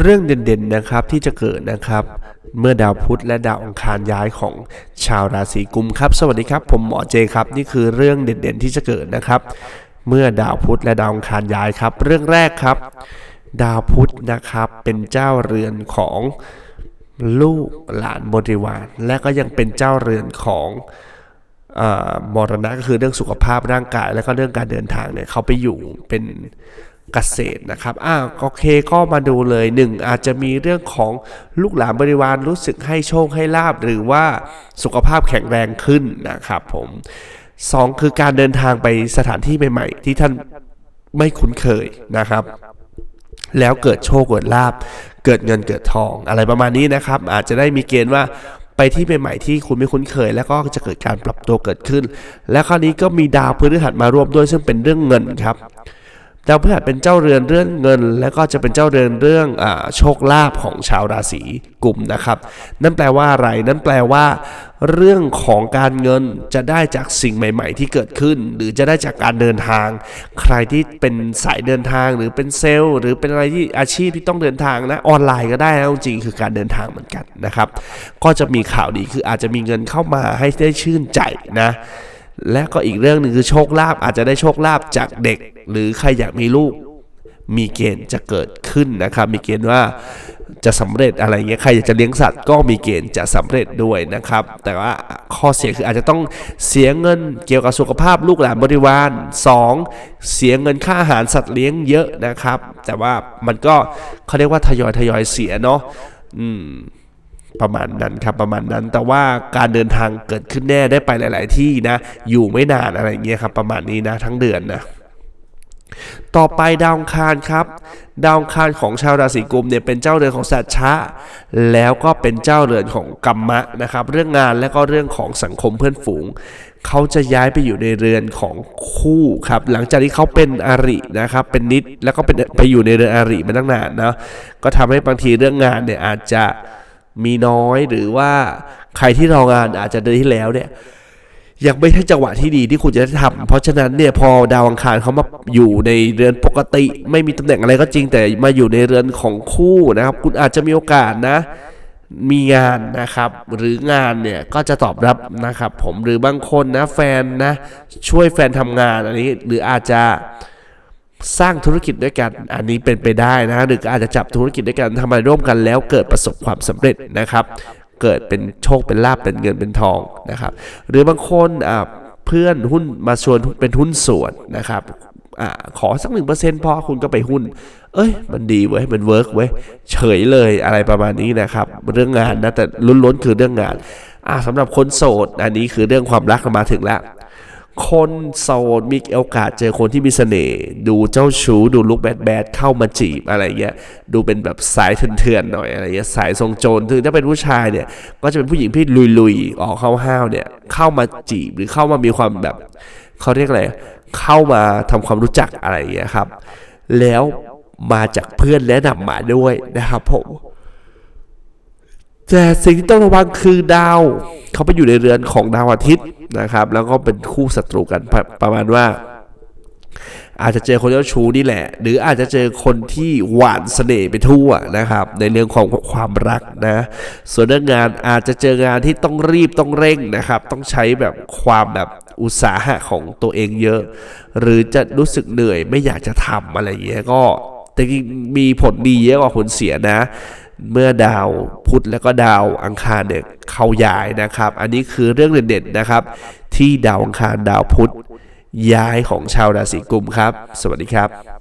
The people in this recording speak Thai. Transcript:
เรื่องเด่นๆนะครับที่จะเกิดนะครับ เมื่อดาวพุธและดาวอังคารย้ายของชาวราศีกุมครับ สวัสดีครับ ผมหมอเจครับ นี่คือเรื่องเด่นๆที่จะเกิดนะครับ เมื่อดาวพุธและดาวอังคารย้ายครับ เรื่องแรกครับ ดาวพุธนะครับเป็นเจ้าเรือนของลูกหลานบริวาร และก็ยังเป็นเจ้าเรือนของอมรณะก็คือเรื่องสุขภาพร่างกาย และก็เรื่องการเดินทางเนี่ยเขาไปอยู่เป็น เกษตรนะครับอ่าโอเคก็มาดูเลยหนึ่งอาจจะมีเรื่องของลูกหลานบริวารรู้สึกให้โชคให้ลาบหรือว่าสุขภาพแข็งแรงขึ้นนะครับผมสองคือการเดินทางไปสถานที่ใหม่ ๆ ที่ท่านไม่คุ้นเคยนะครับ แล้วเกิดโชคเกิดลาบ เกิดเงินเกิดทอง อะไรประมาณนี้นะครับ อาจจะได้มีเกณฑ์ว่าไปที่ใหม่ๆที่คุณไม่คุ้นเคย แล้วก็จะเกิดการปรับตัวเกิดขึ้น และคราวนี้ก็มีดาวพฤหัสมาร่วมด้วยซึ่งเป็นเรื่องเงินครับ ดาวพฤหัสเป็นเจ้าเรือนเรื่องเงิน และก็จะเป็นเจ้าเรือนเรื่องอโชคลาภของชาวราศีกุมนะครับ นั่นแปลว่าอะไร นั่นแปลว่า เรื่องของการเงินจะได้จากสิ่งใหม่ ๆ ที่เกิดขึ้น หรือจะได้จากการเดินทาง ใครที่เป็นสายเดินทางหรือเป็นเซลล์หรือเป็นอะไรที่อาชีพที่ต้องเดินทางนะออนไลน์ก็ได้นะจริงคือการเดินทางเหมือนกันนะครับ ก็จะมีข่าวดีคืออาจจะมีเงินเข้ามาให้ได้ชื่นใจนะและก็อีกเรื่องหนึ่งคือโชคลาภอาจจะได้โชคลาภจากเด็ก หรือใครอยากมีลูก มีเกณฑ์จะเกิดขึ้นนะครับ มีเกณฑ์ว่าจะสำเร็จอะไรเงี้ยใครอยากจะเลี้ยงสัตว์ก็มีเกณฑ์จะสำเร็จด้วยนะครับ แต่ว่าข้อเสียคืออาจจะต้องเสียเงินเกี่ยวกับสุขภาพลูกหลานบริวาร 2. เสียเงินค่าอาหารสัตว์เลี้ยงเยอะนะครับ แต่ว่ามันก็เขาเรียกว่าทยอยทยอยเสียเนาะอืมประมาณนั้นครับประมาณนั้นแต่ว่าการเดินทางเกิดขึ้นแน่ได้ไปหลาย ๆ ที่นะ อยู่ไม่นานอะไรเงี้ยครับประมาณนี้นะทั้งเดือนนะ ต่อไปดาวคารครับ ดาวคารของชาวราศีกุมเนี่ยเป็นเจ้าเรือนของสัตว์ชะแล้วก็เป็นเจ้าเรือนของกรรมะนะครับ เรื่องงานและก็เรื่องของสังคมเพื่อนฝูง เขาจะย้ายไปอยู่ในเรือนของคู่ครับ หลังจากที่เขาเป็นอรินะครับ เป็นนิดแล้วก็เป็นไปอยู่ในเรือนอริมาตั้งนานนะก็ทำให้บางทีเรื่องงานเนี่ยอาจจะมีน้อยหรือว่าใครที่รองานอาจจะเดือนที่แล้วเนี่ย ยังไม่ใช่จังหวะที่ดีที่คุณจะได้ทำเพราะฉะนั้นเนี่ยพอดาวอังคารเขามาอยู่ในเรือนปกติ ไม่มีตำแหน่งอะไรก็จริงแต่มาอยู่ในเรือนของคู่นะครับ คุณอาจจะมีโอกาสนะ มีงานนะครับ หรืองานเนี่ยก็จะตอบรับนะครับ ผมหรือบางคนนะแฟนนะช่วยแฟนทำงานอันนี้หรืออาจจะสร้างธุรกิจด้วยกัน อันนี้เป็นไปได้นะ หรืออาจจะจับธุรกิจด้วยกันทำอะไรร่วมกันแล้วเกิดประสบความสำเร็จนะครับ เกิดเป็นโชคเป็นลาบเป็นเงินเป็นทองนะครับ หรือบางคนอ่าเพื่อนหุ้นมาชวนเป็นหุ้นส่วนนะครับอ่าขอสักหนึ่งเปอร์เซ็นต์พอคุณก็ไปหุ้น เอ้ย มันดีเว้ย มันเวิร์กเว้ย เฉยเลยอะไรประมาณนี้นะครับ เรื่องงานนะ แต่ล้นๆคือเรื่องงาน อ่าสำหรับคนโสด อันนี้คือเรื่องความรักมาถึงแล้ว คนโสดมีโอกาสเจอคนที่มีเสน่ห์ดูเจ้าชู้ดูลุกแบดแบดเข้ามาจีบอะไรเงี้ยดูเป็นแบบสายเถื่อนๆหน่อยอะไรเงี้ยสายทรงโจรถึงถ้าเป็นผู้ชายเนี่ย ก็จะเป็นผู้หญิงที่ลุยๆออกห้าวๆเนี่ย เข้ามาจีบหรือเข้ามามีความแบบเขาเรียกอะไรเข้ามาทำความรู้จักอะไรเงี้ยครับ แล้วมาจากเพื่อนแนะนำมาด้วยนะครับผม แต่สิ่งที่ต้องระวังคือดาว เขาไปอยู่ในเรือนของดาวอาทิตย์นะครับ แล้วก็เป็นคู่ศัตรูกันประประมาณว่า อาจจะเจอคนเจ้าชู้นี่แหละ หรืออาจจะเจอคนที่หวานเสน่ห์ไปทั่วนะครับ ในเรื่องของความรักนะ ส่วนเรื่องงานอาจจะเจองานที่ต้องรีบต้องเร่งนะครับ ต้องใช้แบบความแบบอุตสาหะของตัวเองเยอะ หรือจะรู้สึกเหนื่อยไม่อยากจะทำอะไรเงี้ยก็แต่จริงมีผลดีเยอะกว่าผลเสียนะ เมื่อดาวพุธแล้วก็ดาวอังคารเนี่ยเข้าย้ายนะครับ อันนี้คือเรื่องเด่นๆนะครับ ที่ดาวอังคารดาวพุธย้ายของชาวราศีกุมครับ สวัสดีครับ